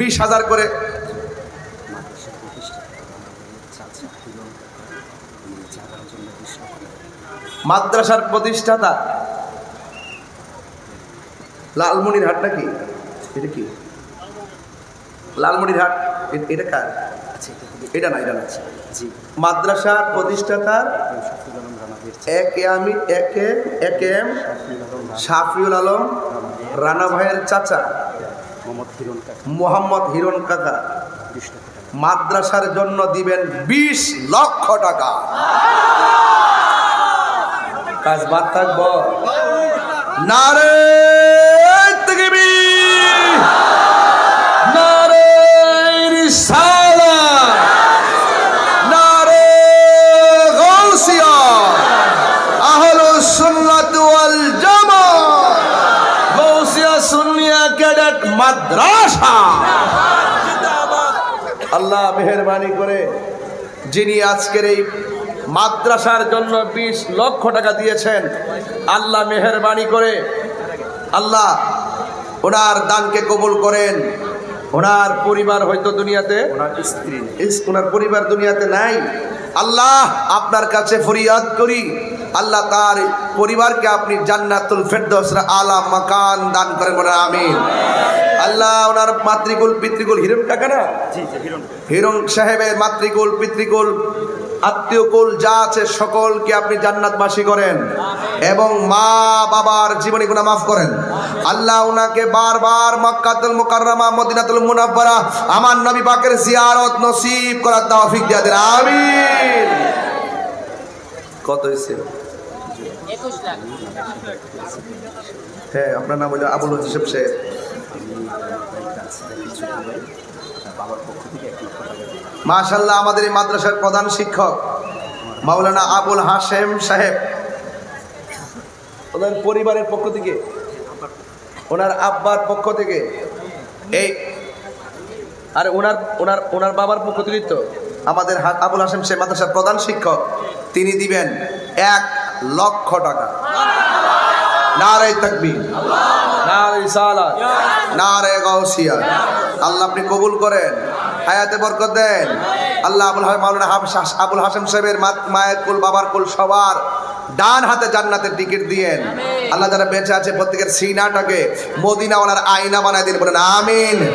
বিশ হাজার করে। মাদ্রাসার প্রতিষ্ঠাতা লালমনির হাট নাকি? এটা কি? লালমনির হাট এটা কার? আচ্ছা এটা না এটা না। জি। মাদ্রাসার রানাদের একে আমি একে একে এম শাফিউল আলম রানা ভাইয়ের চাচা। মোহাম্মদ হিরণ কাকা মাদ্রাসার জন্য দিবেন বিশ লক্ষ টাকা। কাজ বাদ থাকব। নারে ক্যাডেট মাদ্রাসা। আল্লাহ মেহরবানি করে যিনি আজকের এই মাদ্রাসার জন্য বিশ লক্ষ টাকা দিয়েছেন আল্লাহ মেহরবানি করে আল্লাহ ওনার দানকে কবুল করেন। ওনার পরিবার হয়তো দুনিয়াতে ওনার স্ত্রী। ওনার পরিবার দুনিয়াতে নাই। আল্লাহ আপনার কাছে ফরিয়াদ করি। আল্লাহ তার পরিবারকে আপনি জান্নাতুল ফেরদৌস আলা মাকান দান করেন বলে আমিন। আল্লাহ ওনার মাতৃকুল পিতৃকুল হিরণ কাকা না? হিরণ সাহেবের মাতৃকুল পিতৃকুল আত্মীয়কুল যা আছে সকলকে আপনি জান্নাতবাসী করেন এবং মা বাবার জীবনী গুণা মাফ করেন। আল্লাহ ওনাকে বারবার মক্কাতুল মুকাররমা মদিনাতুল মুনাব্বারা আমার নবী পাকের জিয়ারত নসিব করার তৌফিক দিয়ে দেন। আমিন। কত হয়েছে হ্যাঁ আপনার নাম হলো আবুল হোসেন সাহেব। মাশাল্লাহ আমাদের এই মাদ্রাসার প্রধান শিক্ষক মাওলানা আবুল হাশেম সাহেব। ওনার পরিবারের পক্ষ থেকে, ওনার আব্বার পক্ষ থেকে, এই, আর ওনার ওনার ওনার বাবার পক্ষ থেকে তো আমাদের আবুল হাশেম সাহেব মাদ্রাসার প্রধান শিক্ষক, তিনি দিবেন এক লক্ষ টাকা। নারে তাকবীর। নারে সালাত নারে গাউসিয়া আল্লাহ। আপনি কবুল করেন। হায়াতে বরকত দেন। আল্লাহ আবুল হাসান মাওলানা হাফিজ- আবুল হাসান সাহেবের মা- মায়ের কুল বাবার কুল সবার ডান হাতে জান্নাতের টিকিট দিয়েন। আল্লাহ যারা বেঁচে আছে প্রত্যেকের সিনাটাকে মদিনাওয়ালার আয়না বানায় দিন। বলেন আমিন।